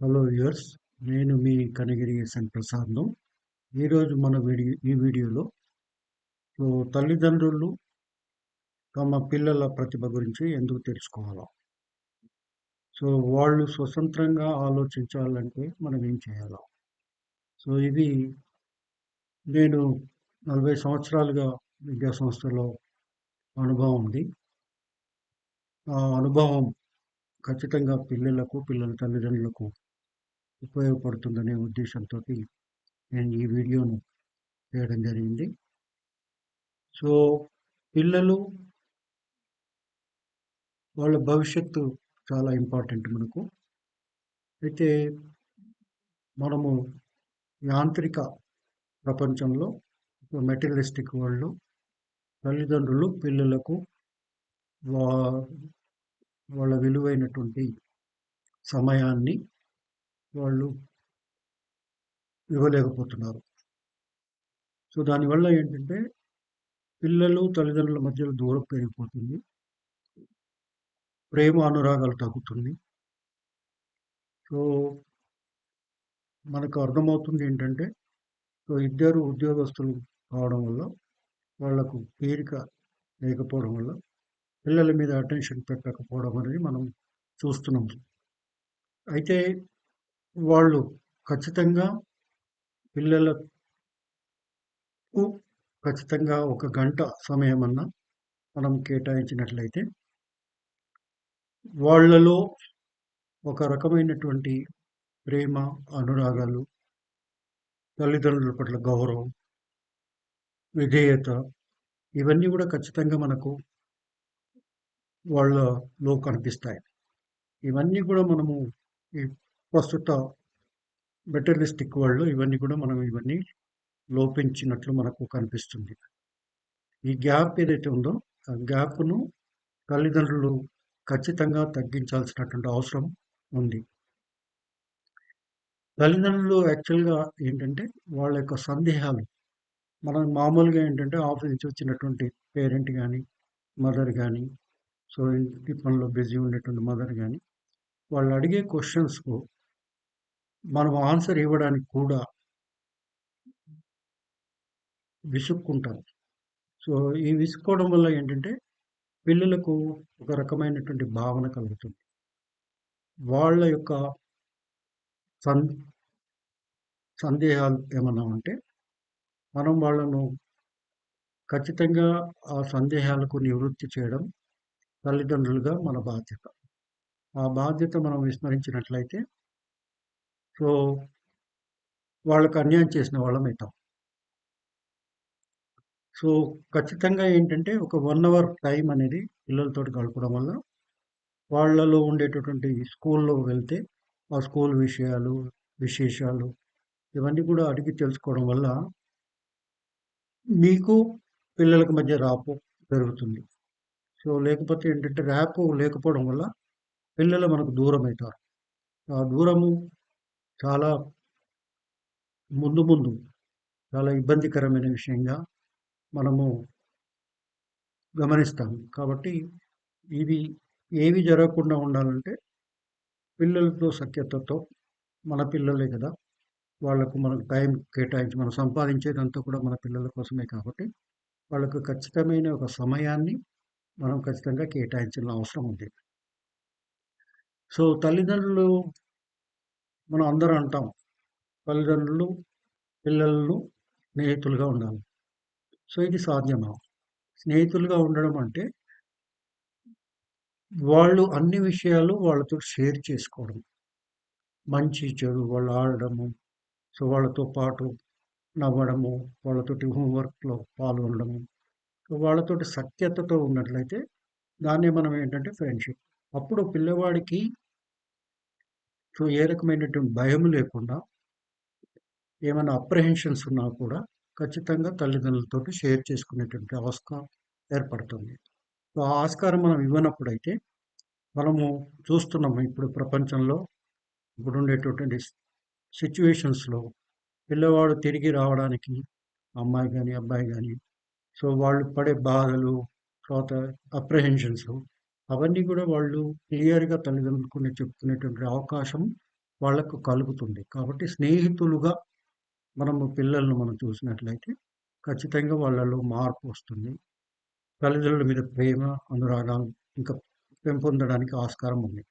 Hello viewers నేను మీ Kanigiri SN ప్రసాద్ను. ఈరోజు మన వీడియో ఈ వీడియోలో తల్లిదండ్రులు తమ పిల్లల ప్రతిభ గురించి ఎందుకు తెలుసుకోవాలా? సో వాళ్ళు స్వతంత్రంగా ఆలోచించాలంటే మనం ఏం చేయాలా? సో ఇది నేను నలభై సంవత్సరాలుగా విద్యా సంస్థలో అనుభవం ఉంది. ఆ అనుభవం ఖచ్చితంగా పిల్లలకు పిల్లల తల్లిదండ్రులకు ఉపయోగపడుతుందనే ఉద్దేశంతో నేను ఈ వీడియోను చేయడం జరిగింది. సో పిల్లలు వాళ్ళ భవిష్యత్తు చాలా ఇంపార్టెంట్ మనకు. అయితే మనము యాంత్రిక ప్రపంచంలో మెటీరియలిస్టిక్ వాళ్ళు తల్లిదండ్రులు పిల్లలకు వా వాళ్ళ విలువైనటువంటి సమయాన్ని వాళ్ళు ఇవ్వలేకపోతున్నారు. సో దానివల్ల ఏంటంటే పిల్లలు తల్లిదండ్రుల మధ్యలో దూరం పెరిగిపోతుంది. ప్రేమ అనురాగాలు తగ్గుతుంది. సో మనకు అర్థమవుతుంది ఏంటంటే సో ఇద్దరు ఉద్యోగస్తులు కావడం వల్ల వాళ్ళకు తీరిక లేకపోవడం వల్ల పిల్లల మీద అటెన్షన్ పెట్టకపోవడం అనేది మనం చూస్తున్నాం. అయితే వాళ్ళు ఖచ్చితంగా పిల్లలకు ఖచ్చితంగా ఒక గంట సమయం అన్నా మనం కేటాయించినట్లయితే వాళ్ళలో ఒక రకమైనటువంటి ప్రేమ అనురాగాలు తల్లిదండ్రుల పట్ల గౌరవం విధేయత ఇవన్నీ కూడా ఖచ్చితంగా మనకు వాళ్ళలో కనిపిస్తాయి. ఇవన్నీ కూడా మనము ఈ ప్రస్తుత మెటీరియలిస్టిక్ వరల్డ్లో ఇవన్నీ కూడా మనం ఇవన్నీ లోపించినట్లు మనకు కనిపిస్తుంది. ఈ గ్యాప్ ఏదైతే ఉందో ఆ గ్యాప్ను తల్లిదండ్రులు ఖచ్చితంగా తగ్గించాల్సినటువంటి అవసరం ఉంది. తల్లిదండ్రులు యాక్చువల్గా ఏంటంటే వాళ్ళ యొక్క సందేహాలు మనం మామూలుగా ఏంటంటే ఆఫీస్ నుంచి వచ్చినటువంటి పేరెంట్ కానీ మదర్ కానీ సో ఇంటి పనిలో బిజీ ఉండేటువంటి మదర్ కానీ వాళ్ళు అడిగే క్వశ్చన్స్కు మనం ఆన్సర్ ఇవ్వడానికి కూడా విసుక్కుంటారు సో ఈ విసుక్కోవడం వల్ల ఏంటంటే పిల్లలకు ఒక రకమైనటువంటి భావన కలుగుతుంది. వాళ్ళ యొక్క సం సందేహాలు ఏమన్నా ఉంటే మనం వాళ్ళను ఖచ్చితంగా ఆ సందేహాలకు నివృత్తి చేయడం తల్లిదండ్రులుగా మన బాధ్యత. ఆ బాధ్యత మనం విస్మరించినట్లయితే సో వాళ్ళకు అన్యాయం చేసిన వాళ్ళం అవుతాం సో ఖచ్చితంగా ఏంటంటే ఒక వన్ అవర్ టైం అనేది పిల్లలతో గడపడం వల్ల వాళ్ళలో ఉండేటటువంటి స్కూల్లో వెళ్తే ఆ స్కూల్ విషయాలు విశేషాలు ఇవన్నీ కూడా అడిగి తెలుసుకోవడం వల్ల మీకు పిల్లలకి మధ్య రాపు పెరుగుతుంది. సో లేకపోతే ఏంటంటే ర్యాపు లేకపోవడం వల్ల పిల్లలు మనకు దూరం అవుతారు ఆ దూరము చాలా ముందు ముందు చాలా ఇబ్బందికరమైన విషయంగా మనము గమనిస్తాము కాబట్టి ఇవి ఏవి జరగకుండా ఉండాలంటే పిల్లలతో సఖ్యతతో మన పిల్లలే కదా. వాళ్ళకు మనకు టైం కేటాయించి మనం సంపాదించేదంతా కూడా మన పిల్లల కోసమే కాబట్టి వాళ్ళకు ఖచ్చితమైన ఒక సమయాన్ని మనం ఖచ్చితంగా కేటాయించిన అవసరం ఉంది. సో తల్లిదండ్రులు మనం అందరూ అంటాం. తల్లిదండ్రులు పిల్లలను స్నేహితులుగా ఉండాలి. సో ఇది సాధ్యమా? స్నేహితులుగా ఉండడం అంటే వాళ్ళు అన్ని విషయాలు వాళ్ళతో షేర్ చేసుకోవడం. మంచి చెడు వాళ్ళు ఆడడము సో వాళ్ళతో పాటు నవ్వడము వాళ్ళతోటి హోంవర్క్లో పాల్గొనడము. సో వాళ్ళతోటి సఖ్యతతో ఉన్నట్లయితే దాన్నే మనం ఏంటంటే ఫ్రెండ్షిప్. అప్పుడు పిల్లవాడికి సో ఏ రకమైనటువంటి భయం లేకుండా ఏమైనా అప్రహెన్షన్స్ ఉన్నా కూడా ఖచ్చితంగా తల్లిదండ్రులతో షేర్ చేసుకునేటువంటి ఆస్కారం ఏర్పడుతుంది. సో ఆ ఆస్కారం మనం ఇవ్వనప్పుడైతే మనము చూస్తున్నాము ఇప్పుడు ప్రపంచంలో ఇప్పుడు ఉండేటటువంటి సిచ్యువేషన్స్లో పిల్లవాడు తిరిగి రావడానికి అమ్మాయి కానీ అబ్బాయి కానీ సో వాళ్ళు పడే బాధలు తర్వాత అప్రహెన్షన్స్ అవన్నీ కూడా వాళ్ళు క్లియర్గా తల్లిదండ్రులకు చెప్పుకునేటువంటి అవకాశం వాళ్ళకు కలుగుతుంది. కాబట్టి స్నేహితులుగా మనము పిల్లలను మనం చూసినట్లయితే ఖచ్చితంగా వాళ్ళలో మార్పు వస్తుంది. తల్లిదండ్రుల మీద ప్రేమ, అనురాగాలు ఇంకా పెంపొందడానికి ఆస్కారం ఉంది.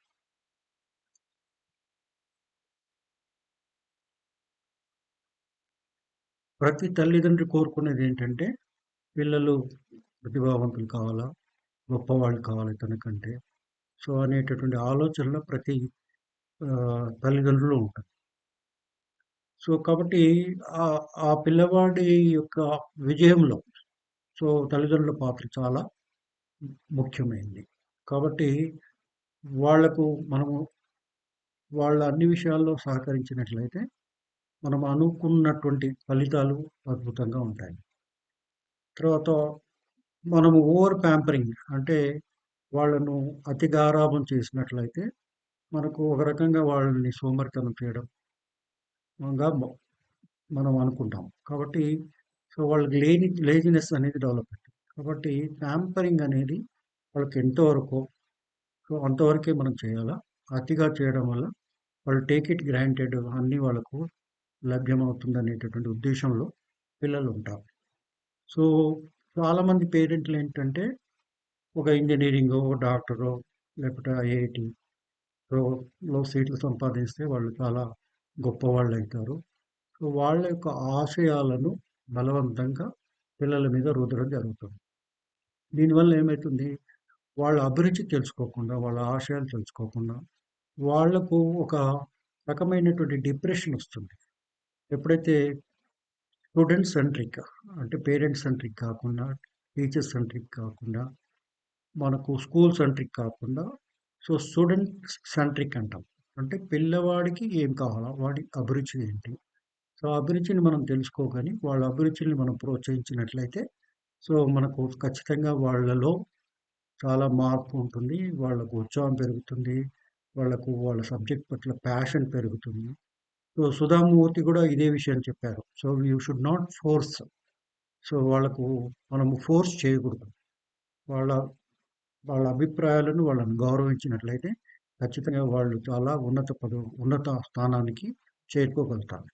ప్రతి తల్లిదండ్రి కోరుకునేది ఏంటంటే పిల్లలు ప్రతిభావంతులు కావాలా, గొప్పవాళ్ళు కావాలి తనకంటే. సో, అనేటటువంటి ఆలోచనలో ప్రతి తల్లిదండ్రులు ఉంటారు. సో, కాబట్టి ఆ పిల్లవాడి యొక్క విజయంలో సో, తల్లిదండ్రుల పాత్ర చాలా ముఖ్యమైనది. కాబట్టి వాళ్ళకు మనము వాళ్ళ అన్ని విషయాల్లో సహకరించినట్లయితే, మనం అనుకున్నటువంటి ఫలితాలు అద్భుతంగా ఉంటాయి. తర్వాత మనము ఓవర్ ప్యాంపరింగ్ అంటే వాళ్ళను అతి గారాభం చేసినట్లయితే, మనకు ఒక రకంగా వాళ్ళని సోమరితనం చేయడం మనం అనుకుంటాం. కాబట్టి సో, వాళ్ళకి లేని లేజినెస్ అనేది డెవలప్ అవుతుంది. కాబట్టి ప్యాంపరింగ్ అనేది వాళ్ళకి ఎంతవరకు సో, అంతవరకే మనం చేయాలా. అతిగా చేయడం వల్ల వాళ్ళు టేక్ ఇట్ గ్రాంటెడ్ అన్నీ వాళ్ళకు లభ్యమవుతుందనేటటువంటి ఉద్దేశంలో పిల్లలు ఉంటారు సో, చాలామంది పేరెంట్లు ఏంటంటే ఒక ఇంజినీరింగో, డాక్టరో లేకపోతే ఐఐటి లో సీట్లు సంపాదిస్తే వాళ్ళు చాలా గొప్పవాళ్ళైతారు. సో, వాళ్ళ యొక్క ఆశయాలను బలవంతంగా పిల్లల మీద రుద్దడం జరుగుతుంది. దీనివల్ల ఏమవుతుంది వాళ్ళ అభిరుచి తెలుసుకోకుండా, వాళ్ళ ఆశయాలు తెలుసుకోకుండా, వాళ్ళకు ఒక రకమైనటువంటి డిప్రెషన్ వస్తుంది. ఎప్పుడైతే స్టూడెంట్ సెంట్రిక్ అంటే పేరెంట్ సెంట్రిక్ కాకుండా, టీచర్ సెంట్రిక్ కాకుండా, మనకు స్కూల్ సెంట్రిక్ కాకుండా, సో, స్టూడెంట్ సెంట్రిక్ అంటాం. అంటే పిల్లవాడికి ఏం కావాలా? వాడి అభిరుచి ఏంటి? సో, అభిరుచిని మనం తెలుసుకోగాని, వాళ్ళ అభిరుచిని మనం ప్రోత్సహించినట్లయితే, సో, మనకు ఖచ్చితంగా వాళ్ళలో చాలా మార్పు ఉంటుంది. వాళ్ళకు ఉత్సాహం పెరుగుతుంది. వాళ్ళకు వాళ్ళ సబ్జెక్ట్ పట్ల ప్యాషన్ పెరుగుతుంది. సో, సుధామూర్తి కూడా ఇదే విషయం చెప్పారు. So, you should not force. So, వాళ్ళకు మనము ఫోర్స్ చేయకూడదు. వాళ్ళ వాళ్ళ అభిప్రాయాలను వాళ్ళని గౌరవించినట్లయితే, ఖచ్చితంగా వాళ్ళు చాలా ఉన్నత పదవి ఉన్నత స్థానానికి చేరుకోగలుగుతారు.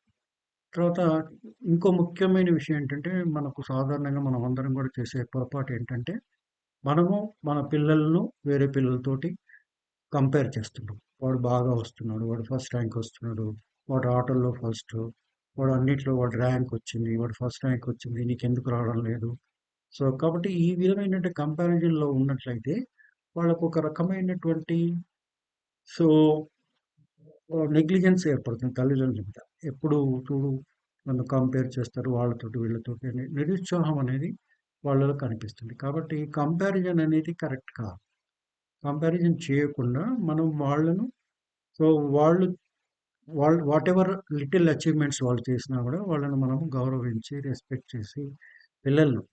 తర్వాత ఇంకో ముఖ్యమైన విషయం ఏంటంటే, మనకు సాధారణంగా మనం అందరం కూడా చేసే పొరపాటు ఏంటంటే, మనము మన పిల్లలను వేరే పిల్లలతోటి కంపేర్ చేస్తున్నాం. వాడు బాగా వస్తున్నాడు. వాడు ఫస్ట్ ర్యాంక్ వస్తున్నాడు. వాడు ఆటల్లో ఫస్ట్ వాడు అన్నింటిలో వాడు ర్యాంక్ వచ్చింది. వాడు ఫస్ట్ ర్యాంక్ వచ్చింది. నీకెందుకు రావడం లేదు? సో, కాబట్టి ఈ విధమైనటువంటి కంపారిజన్‌లో ఉన్నట్లయితే, వాళ్ళకు ఒక రకమైనటువంటి సో, నెగ్లిజెన్స్ ఏర్పడుతుంది తల్లిదండ్రుల మీద. ఎప్పుడు చూడు నన్ను కంపేర్ చేస్తారు వాళ్ళతోటి, వీళ్ళతోటి అని నిరుత్సాహం అనేది వాళ్ళలో కనిపిస్తుంది. కాబట్టి కంపారిజన్ అనేది కరెక్ట్ కాదు. కంపారిజన్ చేయకుండా మనం వాళ్ళను సో, వాళ్ళు వాళ్ళు వాట్ ఎవర్ లిటిల్ అచీవ్‌మెంట్స్ వాళ్ళు చేసినా కూడా వాళ్ళని మనం గౌరవించి, రెస్పెక్ట్ చేసి పిల్లలను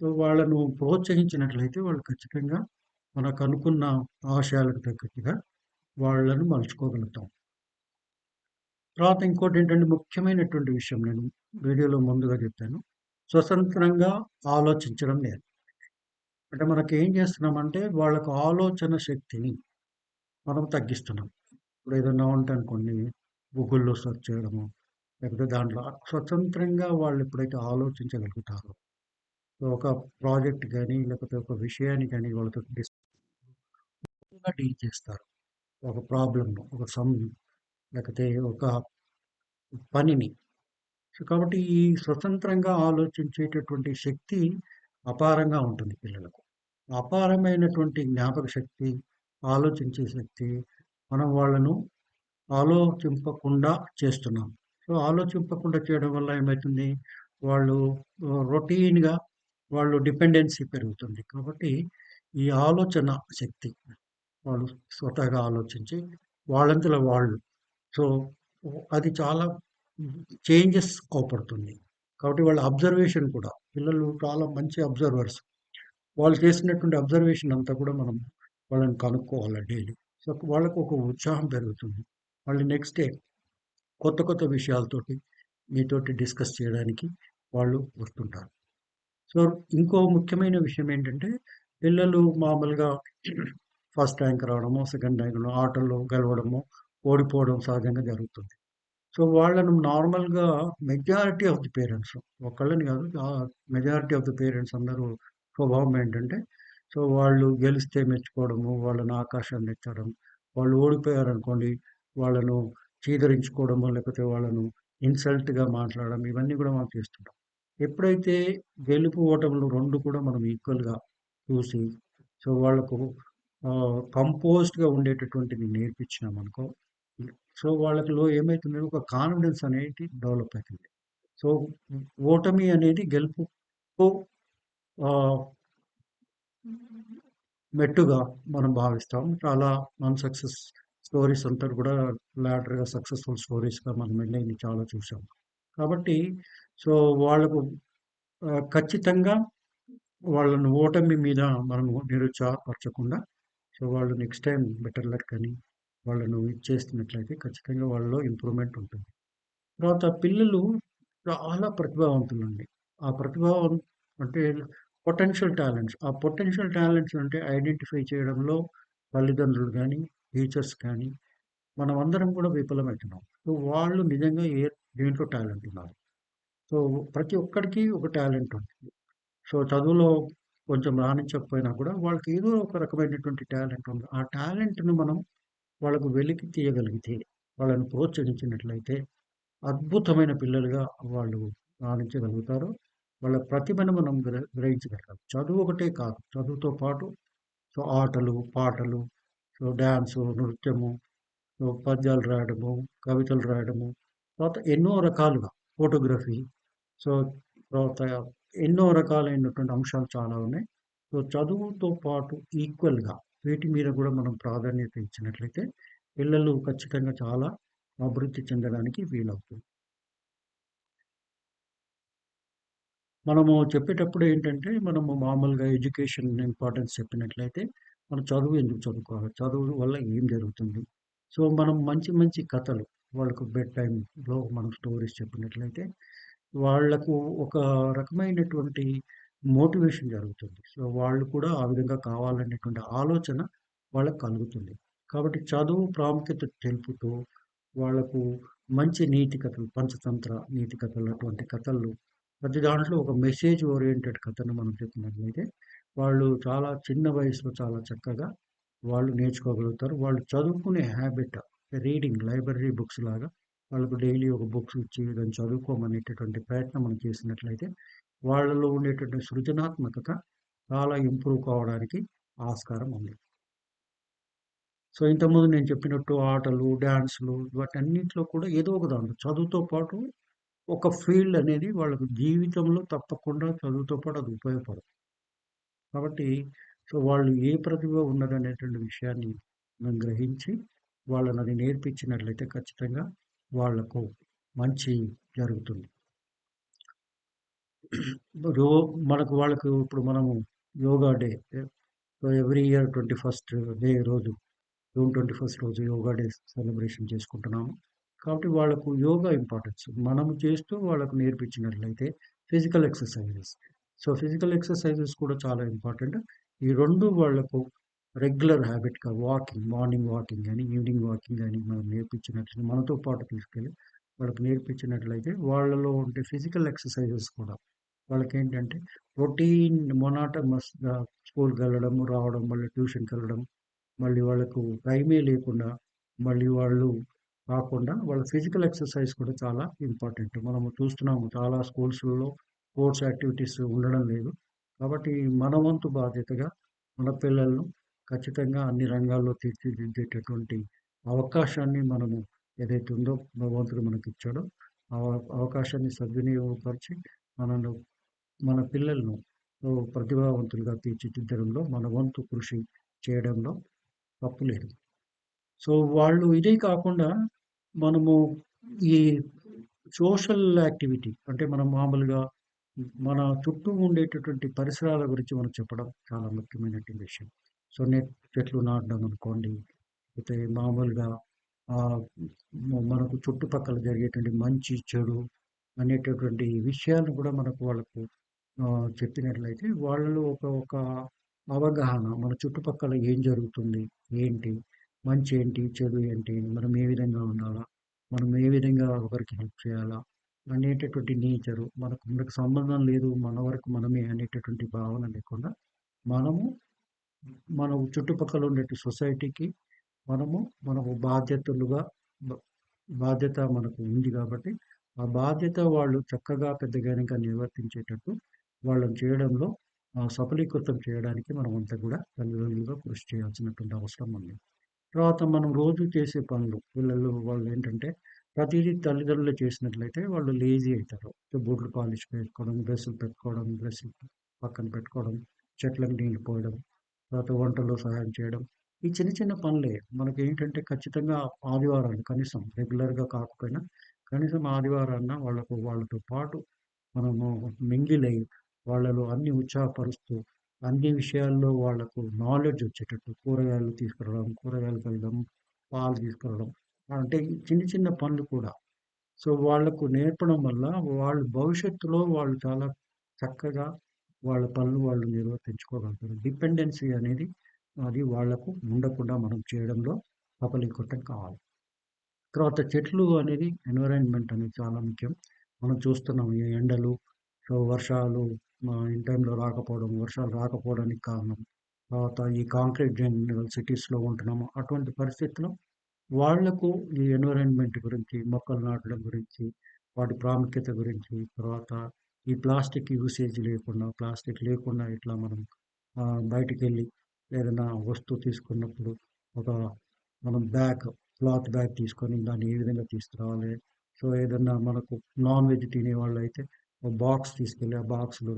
సో, వాళ్ళను ప్రోత్సహించినట్లయితే వాళ్ళు ఖచ్చితంగా మనకు అనుకున్న ఆశయాలకు తగ్గట్టుగా వాళ్ళను మలుచుకోగలుగుతాం. తర్వాత ఇంకోటి ఏంటంటే ముఖ్యమైనటువంటి విషయం నేను వీడియోలో ముందుగా చెప్పాను. స్వతంత్రంగా ఆలోచించడం లేదు అంటే మనకేం చేస్తున్నామంటే వాళ్ళకు ఆలోచన శక్తిని మనం తగ్గిస్తున్నాం. ఇప్పుడు ఏదన్నా ఉంటే అనుకోండి గూగుల్‌లో సెర్చ్ చేయడము, లేకపోతే దాంట్లో స్వతంత్రంగా వాళ్ళు ఎప్పుడైతే ఆలోచించగలుగుతారో, ఒక ప్రాజెక్ట్ కానీ లేకపోతే ఒక విషయాన్ని కానీ వాళ్ళతో డీల్ చేస్తారు. ఒక ప్రాబ్లమ్‌ను, ఒక సమ్ లేకపోతే ఒక పనిని. సో, కాబట్టి ఈ స్వతంత్రంగా ఆలోచించేటటువంటి శక్తి అపారంగా ఉంటుంది పిల్లలకు. అపారమైనటువంటి జ్ఞాపక శక్తి, ఆలోచించే శక్తి మనం వాళ్ళను ఆలోచింపకుండా చేస్తున్నాం. సో, ఆలోచింపకుండా చేయడం వల్ల ఏమవుతుంది వాళ్ళు రొటీన్‌గా వాళ్ళు డిపెండెన్సీ పెరుగుతుంది. కాబట్టి ఈ ఆలోచన శక్తి వాళ్ళు స్వతహాగా ఆలోచించి వాళ్ళంతలో వాళ్ళు సో, అది చాలా చేంజెస్ కోపడుతుంది కాబట్టి వాళ్ళ అబ్జర్వేషన్ కూడా పిల్లలు చాలా మంచి అబ్జర్వర్స్. వాళ్ళు చేసినటువంటి అబ్జర్వేషన్ అంతా కూడా మనం వాళ్ళని కనుక్కోవాలి డైలీ. సో, వాళ్ళకు ఒక ఉత్సాహం పెరుగుతుంది. మళ్ళీ నెక్స్ట్ డే కొత్త కొత్త విషయాలతోటి మీతోటి డిస్కస్ చేయడానికి వాళ్ళు వస్తుంటారు. సో, ఇంకో ముఖ్యమైన విషయం ఏంటంటే పిల్లలు మామూలుగా ఫస్ట్ ర్యాంక్ రావడము సెకండ్ ర్యాంక్‌లో ఆటల్లో గెలవడము ఓడిపోవడం సహజంగా జరుగుతుంది. సో, వాళ్ళను నార్మల్‌గా మెజారిటీ ఆఫ్ ది పేరెంట్స్ ఒకళ్ళని కాదు మెజారిటీ ఆఫ్ ది పేరెంట్స్ అందరూ స్వభావం ఏంటంటే, సో, వాళ్ళు గెలిస్తే మెచ్చుకోవడము, వాళ్ళని ఆకాశాన్ని ఎత్తడం, వాళ్ళు ఓడిపోయారనుకోండి, వాళ్ళను చీదరించుకోవడమో, లేకపోతే వాళ్ళను ఇన్సల్ట్‌గా మాట్లాడడం ఇవన్నీ కూడా మనం చేస్తుంటాం. ఎప్పుడైతే గెలుపు, ఓటములు 2 కూడా మనం ఈక్వల్‌గా చూసి, సో, వాళ్ళకు కంపోజ్డ్‌గా ఉండేటటువంటిది నేర్పించినామనుకో, సో, వాళ్ళకిలో ఏమైతుందంటే ఒక కాన్ఫిడెన్స్ అనేది డెవలప్ అయితుంది. సో, ఓటమి అనేది గెలుపుకు మెట్టుగా మనం భావిస్తాం. చాలా అన్ సక్సెస్ స్టోరీస్ అంతా కూడా లాటర్‌గా సక్సెస్‌ఫుల్ స్టోరీస్‌గా మనం వెళ్ళినవి చాలా చూసాం. కాబట్టి సో, వాళ్ళకు ఖచ్చితంగా వాళ్ళను ఓటమి మీద మనము నిరుత్సాహపరచకుండా, సో, వాళ్ళు నెక్స్ట్ టైం బెటర్ లక్ అని వాళ్ళను ఇది చేస్తున్నట్లయితే ఖచ్చితంగా వాళ్ళలో ఇంప్రూవ్‌మెంట్ ఉంటుంది. తర్వాత పిల్లలు చాలా ప్రతిభావంతులండి. ఆ ప్రతిభావం అంటే పొటెన్షియల్ టాలెంట్స్. ఆ పొటెన్షియల్ టాలెంట్స్ అంటే ఐడెంటిఫై చేయడంలో తల్లిదండ్రులు కానీ టీచర్స్ కానీ మనం అందరం కూడా విఫలమవుతున్నాం సో, వాళ్ళు నిజంగా ఏ దేంట్లో టాలెంట్ ఉన్నారు. సో, ప్రతి ఒక్కరికి ఒక టాలెంట్ ఉంటుంది. సో, చదువులో కొంచెం రాణించకపోయినా కూడా వాళ్ళకి ఏదో ఒక రకమైనటువంటి టాలెంట్ ఉంది. ఆ టాలెంట్‌ని మనం వాళ్ళకు వెలికి తీయగలిగితే, వాళ్ళని ప్రోత్సహించినట్లయితే అద్భుతమైన పిల్లలుగా వాళ్ళు రాణించగలుగుతారు. వాళ్ళ ప్రతిభను మనం గ్ర గ్రహించగలగాలి. చదువు ఒకటే కాదు. చదువుతో పాటు సో, ఆటలు, పాటలు, డ్యాన్సు నృత్యము, పద్యాలు రాయడము, కవితలు రాయడము, తర్వాత ఎన్నో రకాలుగా ఫోటోగ్రఫీ, సో, తర్వాత ఎన్నో రకాలైనటువంటి అంశాలు చాలా ఉన్నాయి. సో, చదువుతో పాటు ఈక్వల్‌గా వీటి మీద కూడా మనం ప్రాధాన్యత ఇచ్చినట్లయితే పిల్లలు ఖచ్చితంగా చాలా అభివృద్ధి చెందడానికి వీలవుతుంది. మనము చెప్పేటప్పుడు ఏంటంటే, మనము మామూలుగా ఎడ్యుకేషన్ ఇంపార్టెన్స్ చెప్పినట్లయితే, మనం చదువు ఎందుకు చదువుకోవాలి? చదువు వల్ల ఏం జరుగుతుంది? సో, మనం మంచి మంచి కథలు వాళ్ళకు బెడ్ టైంలో మనం స్టోరీస్ చెప్పినట్లయితే, వాళ్ళకు ఒక రకమైనటువంటి మోటివేషన్ జరుగుతుంది. సో, వాళ్ళు కూడా ఆ విధంగా కావాలనేటువంటి ఆలోచన వాళ్ళకి కలుగుతుంది. కాబట్టి చదువు ప్రాముఖ్యత తెలుపుతూ, వాళ్ళకు మంచి నీతి కథలు, పంచతంత్ర నీతి కథలు అటువంటి కథలు ప్రతి దాంట్లో ఒక మెసేజ్ ఓరియెంటెడ్ కథను మనం చెప్పినట్లయితే, వాళ్ళు చాలా చిన్న వయసులో చాలా చక్కగా వాళ్ళు నేర్చుకోగలుగుతారు. వాళ్ళు చదువుకునే హ్యాబిట్ రీడింగ్ లైబ్రరీ బుక్స్ లాగా వాళ్ళకు డైలీ ఒక బుక్స్ ఇచ్చి దాన్ని చదువుకోమనేటటువంటి ప్రయత్నం మనం చేసినట్లయితే, వాళ్ళలో ఉండేటువంటి సృజనాత్మకత చాలా ఇంప్రూవ్ కావడానికి ఆస్కారం ఉంది. సో, ఇంతకుముందు నేను చెప్పినట్టు ఆటలు, డ్యాన్సులు వాటన్నిటిలో కూడా ఏదో ఒక దాంట్లో చదువుతో పాటు ఒక ఫీల్డ్ అనేది వాళ్ళకు జీవితంలో తప్పకుండా చదువుతో పాటు అది ఉపయోగపడుతుంది. కాబట్టి సో, వాళ్ళు ఏ ప్రతిభ ఉన్నదనేటువంటి విషయాన్ని మనం గ్రహించి, వాళ్ళనది నేర్పించినట్లయితే ఖచ్చితంగా వాళ్ళకు మంచి జరుగుతుంది. రో మనకు వాళ్ళకు ఇప్పుడు మనము yoga day so, every year 21st day రోజు జూన్ 21st రోజు యోగా డే సెలబ్రేషన్ చేసుకుంటున్నాము. కాబట్టి వాళ్ళకు యోగా ఇంపార్టెన్స్ మనము చేస్తూ వాళ్ళకు నేర్పించినట్లయితే physical exercises. So, physical exercises కూడా చాలా ఇంపార్టెంట్. ఈ రెండు వాళ్ళకు రెగ్యులర్ హ్యాబిట్‌గా వాకింగ్, మార్నింగ్ వాకింగ్ కానీ ఈవినింగ్ వాకింగ్ కానీ మనం నేర్పించినట్లయితే మనతో పాటు తీసుకెళ్ళి వాళ్ళకి నేర్పించినట్లయితే వాళ్ళలో ఉండే ఫిజికల్ ఎక్సర్‌సైజెస్ కూడా వాళ్ళకేంటంటే రొటీన్ మొనాటమస్‌గా స్కూల్‌కెళ్ళడం, రావడం, మళ్ళీ ట్యూషన్‌కెళ్ళడం, మళ్ళీ వాళ్ళకు టైమే లేకుండా మళ్ళీ వాళ్ళు కాకుండా వాళ్ళ ఫిజికల్ ఎక్సర్‌సైజ్ కూడా చాలా ఇంపార్టెంట్. మనము చూస్తున్నాము చాలా స్కూల్స్‌లలో స్పోర్ట్స్ యాక్టివిటీస్ ఉండడం లేదు. కాబట్టి మన వంతు బాధ్యతగా మన పిల్లలను ఖచ్చితంగా అన్ని రంగాల్లో తీర్చిదిద్దేటటువంటి అవకాశాన్ని మనము ఏదైతే ఉందో భగవంతుడు మనకిచ్చాడో, ఆ అవకాశాన్ని సద్వినియోగపరిచి మనను మన పిల్లలను ప్రతిభావంతులుగా తీర్చిదిద్దడంలో మన వంతు కృషి చేయడంలో తప్పు లేదు. సో, వాళ్ళు ఇదే కాకుండా మనము ఈ సోషల్ యాక్టివిటీ అంటే మనం మామూలుగా మన చుట్టూ ఉండేటటువంటి పరిసరాల గురించి మనం చెప్పడం చాలా ముఖ్యమైనటువంటి విషయం. సో, నెట్ చెట్లు నాటడం అనుకోండి, అయితే మామూలుగా మనకు చుట్టుపక్కల జరిగేటువంటి మంచి, చెడు అనేటటువంటి విషయాలను కూడా మనకు వాళ్ళకు చెప్పినట్లయితే వాళ్ళు ఒక ఒక అవగాహన మన చుట్టుపక్కల ఏం జరుగుతుంది? ఏంటి? మంచి ఏంటి? చెడు ఏంటి? మనం ఏ విధంగా ఉండాలా? మనం ఏ విధంగా ఒకరికి హెల్ప్ చేయాలా? అనేటటువంటి నేచరు మనకు మనకు సంబంధం లేదు. మన వరకు మనమే అనేటటువంటి భావన లేకుండా మనము మన చుట్టుపక్కల ఉండేటి సొసైటీకి మనము మనము బాధ్యతలుగా బాధ్యత మనకు ఉంది కాబట్టి, ఆ బాధ్యత వాళ్ళు చక్కగా పెద్దగైనంక నిర్వర్తించేటట్టు వాళ్ళని చేయడంలో సఫలీకృతం చేయడానికి మనం అంతా కూడా తల్లిదండ్రులుగా కృషి చేయాల్సినటువంటి అవసరం ఉంది. తర్వాత మనం రోజు చేసే పనులు పిల్లలు వాళ్ళు ఏంటంటే ప్రతిదీ తల్లిదండ్రులు చేసినట్లయితే వాళ్ళు లేజీ అవుతారు బూట్లు పాలిష్ పెట్టుకోవడం డ్రెస్సులు పెట్టుకోవడం, డ్రెస్సులు పక్కన పెట్టుకోవడం, చెట్లకు నీళ్ళు పోయడం, తర్వాత వంటలో సహాయం చేయడం. ఈ చిన్న చిన్న పనులే మనకేంటంటే ఖచ్చితంగా ఆదివారాలు కనీసం రెగ్యులర్‌గా కాకపోయినా కనీసం ఆదివారాన్న వాళ్ళకు వాళ్ళతో పాటు మనము మింగిల్ అయ్యి వాళ్ళలో అన్ని ఉత్సాహపరుస్తూ అన్ని విషయాల్లో వాళ్ళకు నాలెడ్జ్ వచ్చేటట్టు కూరగాయలు తీసుకురావడం, కూరగాయలు కలగడం పాలు తీసుకురావడం అంటే చిన్న చిన్న పనులు కూడా. సో, వాళ్ళకు నేర్పడం వల్ల వాళ్ళు భవిష్యత్తులో వాళ్ళు చాలా చక్కగా వాళ్ళ పనులు వాళ్ళు నిర్వర్తించుకోగలుగుతారు. డిపెండెన్సీ అనేది అది వాళ్ళకు ఉండకుండా మనం చేయడంలో సఫలీకృతం కావాలి. తర్వాత చెట్లు అనేది ఎన్విరాన్మెంట్ అనేది చాలా ముఖ్యం. మనం చూస్తున్నాం ఈ ఎండలు, సో వర్షాలు ఇన్ టైంలో రాకపోవడం, వర్షాలు రాకపోవడానికి కారణం. తర్వాత ఈ కాంక్రీట్ జంగుల్ సిటీస్‌లో ఉంటున్నాము. అటువంటి పరిస్థితిలో వాళ్ళకు ఈ ఎన్విరాన్మెంట్ గురించి, మొక్కలు నాటడం గురించి, వాటి ప్రాముఖ్యత గురించి, తర్వాత ఈ ప్లాస్టిక్ యూసేజ్ లేకుండా, ప్లాస్టిక్ లేకుండా ఇట్లా మనం బయటికి వెళ్ళి ఏదైనా వస్తువు తీసుకున్నప్పుడు ఒక మనం బ్యాగ్, క్లాత్ బ్యాగ్ తీసుకొని దాన్ని ఏ విధంగా తీసుకురావాలి. సో, ఏదన్నా మనకు నాన్ వెజ్ తినేవాళ్ళైతే ఒక బాక్స్ తీసుకెళ్ళి ఆ బాక్స్‌లో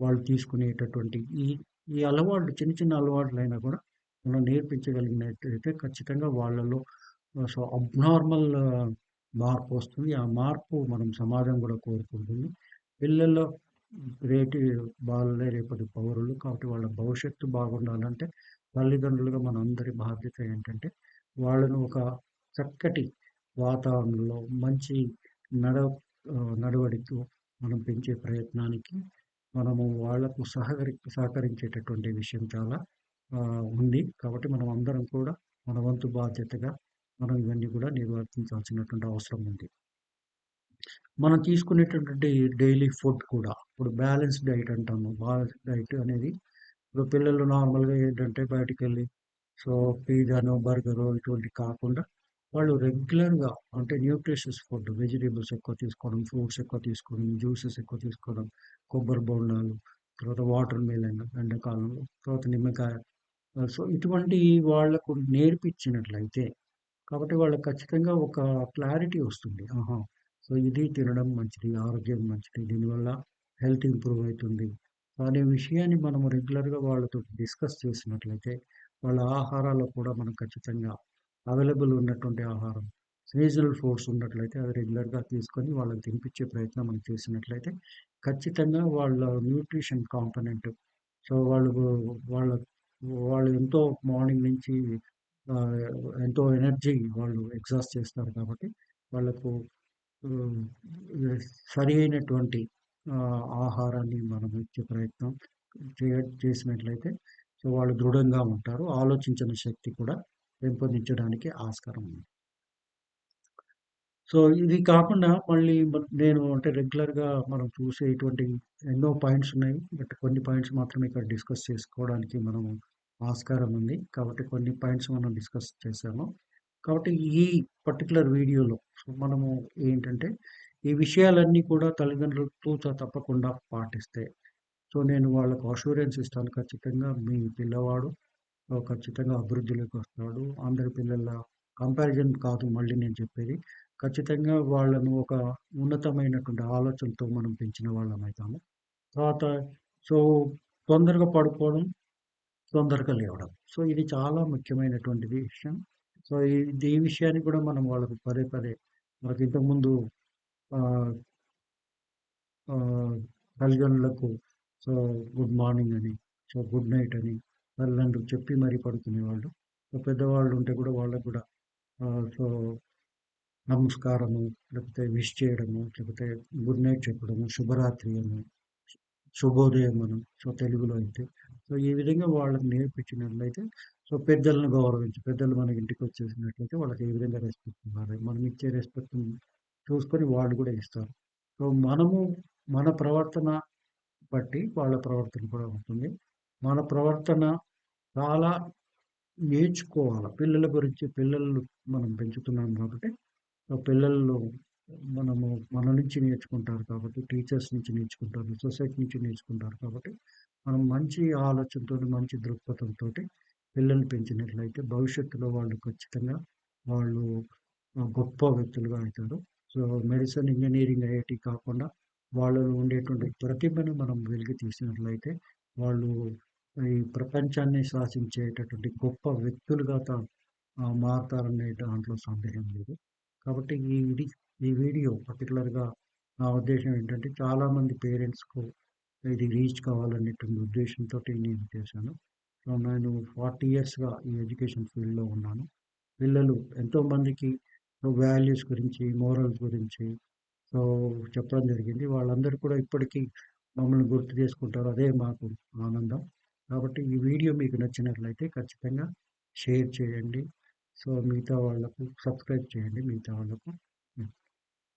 వాళ్ళు తీసుకునేటటువంటి ఈ ఈ అలవాట్లు చిన్న చిన్న అలవాట్లైనా కూడా మనం నేర్పించగలిగినట్టయితే ఖచ్చితంగా వాళ్ళలో సో, అబ్నార్మల్ మార్పొస్తుంది. ఆ మార్పు మనం సమాజం కూడా కోరుకుంటుంది. పిల్లల్లో రేటి వాళ్ళే రేపటి పౌరులు. కాబట్టి వాళ్ళ భవిష్యత్తు బాగుండాలంటే తల్లిదండ్రులుగా మన అందరి బాధ్యత ఏంటంటే వాళ్ళను ఒక చక్కటి వాతావరణంలో మంచి నడ నడవడితో మనం పెంచే ప్రయత్నానికి మనము వాళ్ళకు సహకరి సహకరించేటటువంటి విషయం చాలా ఉంది. కాబట్టి మనం అందరం కూడా మన వంతు బాధ్యతగా మనం ఇవన్నీ కూడా నిర్వర్తించాల్సినటువంటి అవసరం ఉంది. మనం తీసుకునేటటువంటి డైలీ ఫుడ్ కూడా ఇప్పుడు బ్యాలెన్స్ డైట్ అంటాము. బ్యాలెన్స్ డైట్ అనేది ఇప్పుడు పిల్లలు నార్మల్‌గా ఏంటంటే బయటికి వెళ్ళి సో, పిజ్జాను బర్గరు ఇటువంటివి కాకుండా వాళ్ళు రెగ్యులర్‌గా అంటే న్యూట్రిషియస్ ఫుడ్ వెజిటేబుల్స్ ఎక్కువ తీసుకోవడం, ఫ్రూట్స్ ఎక్కువ తీసుకోవడం, జ్యూసెస్ ఎక్కువ తీసుకోవడం, కొబ్బరి బోండాలు, తర్వాత వాటర్ మిలన్ ఎండాకాలంలో, తర్వాత నిమ్మకాయ. సో, ఇటువంటి వాళ్ళకు నేర్పించినట్లయితే కాబట్టి వాళ్ళకి ఖచ్చితంగా ఒక క్లారిటీ వస్తుంది. ఆహా! సో, ఇది తినడం మంచిది, ఆరోగ్యం మంచిది, దీనివల్ల హెల్త్ ఇంప్రూవ్ అవుతుంది అనే విషయాన్ని మనం రెగ్యులర్‌గా వాళ్ళతో డిస్కస్ చేసినట్లయితే వాళ్ళ ఆహారాల్లో కూడా మనం ఖచ్చితంగా అవైలబుల్ ఉన్నటువంటి ఆహారం, సీజనల్ ఫ్రూట్స్ ఉన్నట్లయితే అవి రెగ్యులర్‌గా తీసుకొని వాళ్ళకి తినిపించే ప్రయత్నం మనం చేసినట్లయితే ఖచ్చితంగా వాళ్ళ న్యూట్రిషన్ కాంపోనెంట్ సో, వాళ్ళు వాళ్ళ వాళ్ళు ఎంతో మార్నింగ్ నుంచి ఎంతో ఎనర్జీ వాళ్ళు ఎగ్జాస్ట్ చేస్తారు కాబట్టి వాళ్ళకు సరి అయినటువంటి ఆహారాన్ని మనం ఇచ్చే ప్రయత్నం చే చేసినట్లయితే సో, వాళ్ళు దృఢంగా ఉంటారు. ఆలోచించిన శక్తి కూడా పెంపొందించడానికి ఆస్కారం ఉంది. సో, ఇది కాకుండా మళ్ళీ నేను అంటే రెగ్యులర్‌గా మనం చూసేటువంటి ఎన్నో పాయింట్స్ ఉన్నాయి. బట్ కొన్ని పాయింట్స్ మాత్రమే ఇక్కడ డిస్కస్ చేసుకోవడానికి మనము ఆస్కారం ఉంది. కాబట్టి కొన్ని పాయింట్స్ మనం డిస్కస్ చేశాము. కాబట్టి ఈ పర్టికులర్ వీడియోలో సో, మనము ఏంటంటే ఈ విషయాలన్నీ కూడా తల్లిదండ్రులు తూచ తప్పకుండా పాటిస్తే సో, నేను వాళ్ళకు అష్యూరెన్స్ ఇస్తాను. ఖచ్చితంగా మీ పిల్లవాడు ఖచ్చితంగా అభివృద్ధిలోకి వస్తాడు. అందరి పిల్లల కంపారిజన్ కాదు మళ్ళీ నేను చెప్పేది. ఖచ్చితంగా వాళ్ళను ఒక ఉన్నతమైనటువంటి ఆలోచనతో మనం పెంచిన వాళ్ళం అవుతాము తర్వాత సో, తొందరగా పడుకోవడం, తొందరగా లేవడం. సో, ఇది చాలా ముఖ్యమైనటువంటి విషయం. సో, ఇది ఈ విషయాన్ని కూడా మనం వాళ్ళకు పదే పదే మనకి ఇంతకుముందు తల్లిదండ్రులకు సో, గుడ్ మార్నింగ్ అని, సో, గుడ్ నైట్ అని తల్లిదండ్రులు చెప్పి మరీ పడుకునేవాళ్ళు. సో, పెద్దవాళ్ళు ఉంటే కూడా వాళ్ళకు కూడా సో, నమస్కారము, లేకపోతే విష్ చేయడము, లేకపోతే గుడ్ నైట్ చెప్పడము, శుభరాత్రి అని, శుభోదయం అని సో, తెలుగులో అయితే. సో, ఈ విధంగా వాళ్ళకి నేర్పించినట్లయితే సో పెద్దలను గౌరవించి పెద్దలు మన ఇంటికి వచ్చేసినట్లయితే వాళ్ళకి ఏ విధంగా రెస్పెక్ట్ ఇవ్వాలి? మనం ఇచ్చే రెస్పెక్ట్ చూసుకొని వాళ్ళు కూడా ఇస్తారు. సో మనము మన ప్రవర్తన బట్టి వాళ్ళ ప్రవర్తన కూడా ఉంటుంది. మన ప్రవర్తన చాలా నేర్చుకోవాలి. పిల్లల గురించి పిల్లలు మనం పెంచుతున్నాం కాబట్టి పిల్లల్లో మనము మన నుంచి నేర్చుకుంటారు కాబట్టి టీచర్స్ నుంచి నేర్చుకుంటారు సొసైటీ నుంచి నేర్చుకుంటారు కాబట్టి మనం మంచి ఆలోచనతో మంచి దృక్పథంతో పిల్లల్ని పెంచినట్లయితే భవిష్యత్తులో వాళ్ళు ఖచ్చితంగా వాళ్ళు గొప్ప వ్యక్తులుగా అవుతారు. సో మెడిసిన్ ఇంజనీరింగ్ ఐఐటి కాకుండా వాళ్ళలో ఉండేటువంటి ప్రతిభను మనం వెలికి తీసినట్లయితే వాళ్ళు ఈ ప్రపంచాన్ని శాసించేటటువంటి గొప్ప వ్యక్తులుగా మారుతారనే దాంట్లో సందేహం లేదు. కాబట్టి ఈ ఈ వీడియో పర్టికులర్గా నా ఉద్దేశం ఏంటంటే చాలామంది పేరెంట్స్కు ఇది రీచ్ కావాలనేటువంటి ఉద్దేశంతో నేను చేశాను. సో నేను ఫార్టీ ఇయర్స్గా ఈ ఎడ్యుకేషన్ ఫీల్డ్లో ఉన్నాను. పిల్లలు ఎంతోమందికి వాల్యూస్ గురించి మోరల్స్ గురించి సో చెప్పడం జరిగింది. వాళ్ళందరూ కూడా ఇప్పటికీ మమ్మల్ని గుర్తు చేసుకుంటారు. అదే మాకు ఆనందం. కాబట్టి ఈ వీడియో మీకు నచ్చినట్లయితే ఖచ్చితంగా షేర్ చేయండి. సో మిగతా వాళ్ళకు సబ్స్క్రైబ్ చేయండి మిగతా వాళ్ళకు.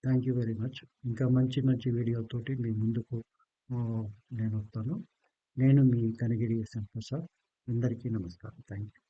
Thank you very much. ఇంకా మంచి మంచి వీడియోతోటి మీ ముందుకు నేను వస్తాను నేను మీ కనగిరి శంకర్ సార్. అందరికీ నమస్కారం. Thank you